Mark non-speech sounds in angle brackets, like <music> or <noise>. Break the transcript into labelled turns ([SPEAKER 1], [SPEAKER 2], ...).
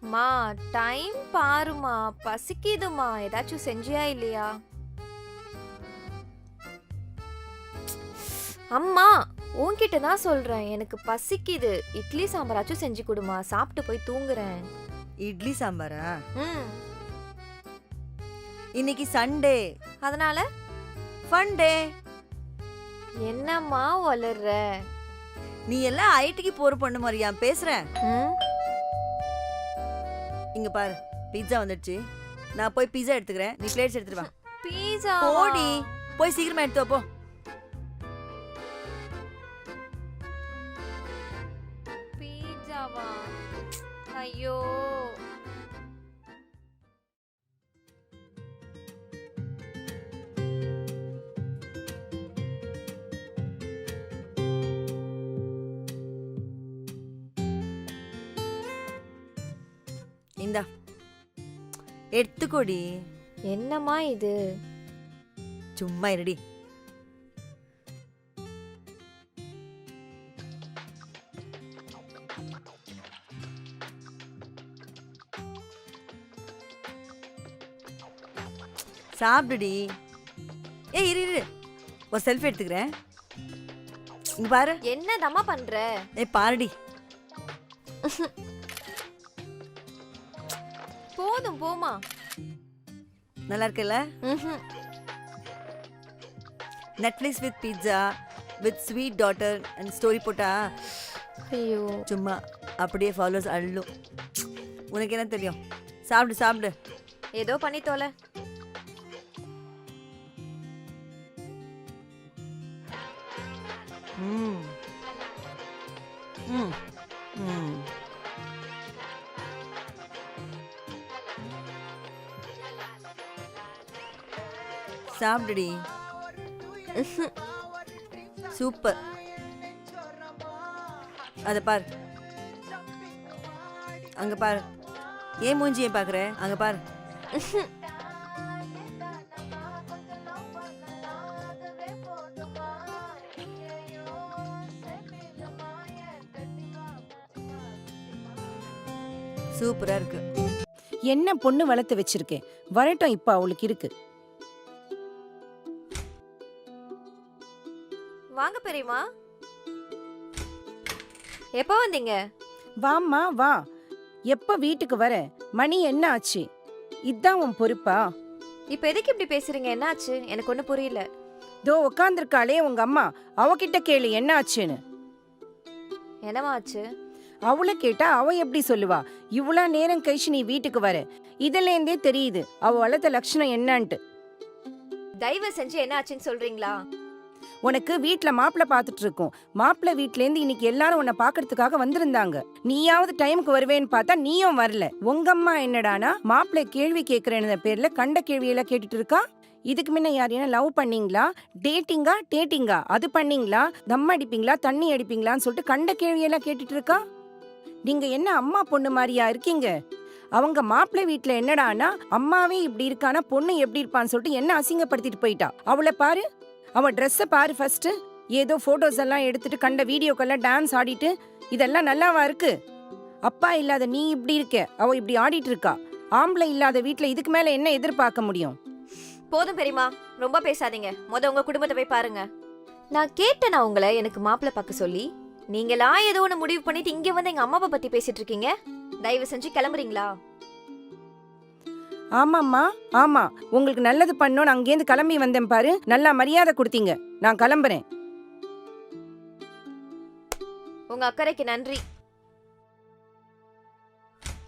[SPEAKER 1] மா டைம் பாருமா. பசிக்குதுமா. ஏதாச்சும் செஞ்சியா இல்லையா? அம்மா உன்கிட்ட தான் சொல்றேன். எனக்கு பசிக்குது. இட்லி சாம்பாராச்சும் செஞ்சு கொடுமா. சாப்பிட்டு போய் தூங்குறேன்.
[SPEAKER 2] இட்லி சாம்பாரா?
[SPEAKER 1] ம்.
[SPEAKER 2] இன்னைக்கு சண்டே
[SPEAKER 1] அதனால?
[SPEAKER 2] ஃபன் டே
[SPEAKER 1] என்னம்மா வளர்ற?
[SPEAKER 2] நீ எல்லாம் ஐடிக்கு போற பொண்ணு மாதிரியா? பேசுறேன்.
[SPEAKER 1] ம்.
[SPEAKER 2] இங்க பாரு பீட்சா வந்துடுச்சு. நான் போய் பீட்சா எடுத்துக்கிறேன். நீ பிளேட்ஸ் எடுத்துட்டு வா.
[SPEAKER 1] பீஸா
[SPEAKER 2] போடி. போய் சீக்கிரமா எடுத்து போ.
[SPEAKER 1] பீஸாவா ஐயோ.
[SPEAKER 2] இந்தா. எடுத்துக்கோடி.
[SPEAKER 1] என்னம்மா இது?
[SPEAKER 2] சும்மா இருடி. சாப்பிடுடி. ஏய் இரு இரு. ஒரு செல்ஃபி எடுத்துக்கிறேன். இங்க பாரு.
[SPEAKER 1] என்னதம்மா பண்ற?
[SPEAKER 2] ஏய் பாருடி. <laughs>
[SPEAKER 1] போதும் போமா
[SPEAKER 2] நல்லா இருக்குல்ல. Netflix with pizza with sweet daughter and story போட்டா
[SPEAKER 1] ஐயோ.
[SPEAKER 2] சும்மா அப்படியே ஃபாலோஸ் அள்ளும். உனக்கு என்ன தெரியும்? சாப்பிடு சாப்பிடு.
[SPEAKER 1] ஏதோ பண்ணி தொலை
[SPEAKER 2] ம். ம். சாப்பிடுடி. சூப்பர். அத பார். அங்க பார். ஏன் மூஞ்சியை பாக்குற? அங்க பார். சூப்பரா இருக்கு.
[SPEAKER 3] என்ன பொண்ணு வளர்த்து வச்சிருக்கேன் வரட்டும் இப்ப அவளுக்கு இருக்கு.
[SPEAKER 1] வாங்க பெரியம்மா. எப்போ வந்தீங்க?
[SPEAKER 3] வாம்மா வா. எப்ப வீட்டுக்கு வர? மணி என்ன ஆச்சு? இதான் உன் பொறுப்பா?
[SPEAKER 1] இப்போ எதுக்கு இப்படி பேசுறீங்க? என்னாச்சு எனக்கு ஒன்றும் புரியல.
[SPEAKER 3] தோ உக்காந்துருக்காளே உங்க அம்மா. அவகிட்ட கேளு என்ன ஆச்சுன்னு.
[SPEAKER 1] என்னம்மா ஆச்சு?
[SPEAKER 3] அவளை கேட்டா அவ எப்படி சொல்லுவா? இவ்வளோ நேரம் கழிச்சு நீ வீட்டுக்கு வர. இதுல இருந்தே தெரியுது அவ வளர்த்த லட்சணம் என்னன்ட்டு.
[SPEAKER 1] தயவு செஞ்சு என்ன ஆச்சுன்னு சொல்றீங்களா?
[SPEAKER 3] உனக்கு வீட்டில் மாப்பிள்ளை பார்த்துட்டு இருக்கோம். மாப்பிள்ளை வீட்ல இருந்து இன்னைக்கு எல்லாரும் உன்னை பாக்குறதுக்காக வந்திருந்தாங்க. நீயாவது டைமுக்கு வருவேன்னு பார்த்தா நீயும் வரல. உங்க அம்மா என்னடானா மாப்பிள்ளை கேள்வி கேட்கறேன்னு பேர்ல கண்ட கேள்வியெல்லாம் கேட்டுட்டு இருக்கா? இதுக்கு முன்ன யாரையும் லவ் பண்ணீங்களா? டேட்டிங்கா டேட்டிங்கா? அது பண்ணீங்களா? தம் அடிப்பீங்களா தண்ணி அடிப்பீங்களான்னு சொல்லிட்டு கண்ட கேள்வியெல்லாம் கேட்டுட்டு இருக்கா? நீங்க என்ன அம்மா பொண்ணு மாதிரியா இருக்கீங்க? அவங்க மாப்பிள்ளை வீட்டுல என்னடானா அம்மாவே இப்படி இருக்கானா பொண்ணு எப்படி இருப்பான்னு சொல்லிட்டு என்ன அசிங்கப்படுத்திட்டு போயிட்டா? அவளை பாரு. அவன் ட்ரெஸ்ஸை பாரு ஃபர்ஸ்ட் ஏதோ ஃபோட்டோஸ் எல்லாம் எடுத்துட்டு கண்ட வீடியோக்கெல்லாம் டான்ஸ் ஆடிட்டு இதெல்லாம் நல்லாவா இருக்கு? அப்பா இல்லாத நீ இப்படி இருக்க அவ இப்படி ஆடிட்டு இருக்கா? ஆம்பளை இல்லாத வீட்டில் இதுக்கு மேல என்ன எதிர்பார்க்க முடியும்?
[SPEAKER 1] போதும் பெரியம்மா ரொம்ப பேசாதீங்க. முத உங்க குடும்பத்தை போய் பாருங்க. நான் கேட்டேனா உங்களை எனக்கு மாப்பிள்ளை பார்க்க சொல்லி? நீங்களா ஏதோ ஒன்று முடிவு பண்ணிட்டு இங்க வந்து எங்க அம்மாவை பத்தி பேசிட்டு இருக்கீங்க? தயவு செஞ்சு கிளம்புறீங்களா?
[SPEAKER 3] ஆமாம்மா ஆமா. உங்களுக்கு நல்லது பண்ணோன்னு அங்கேருந்து கிளம்பி வந்தேன் பாரு. நல்லா மரியாதை கொடுத்தீங்க. நான் கிளம்புறேன்.
[SPEAKER 1] உங்க அக்கறைக்கு நன்றி.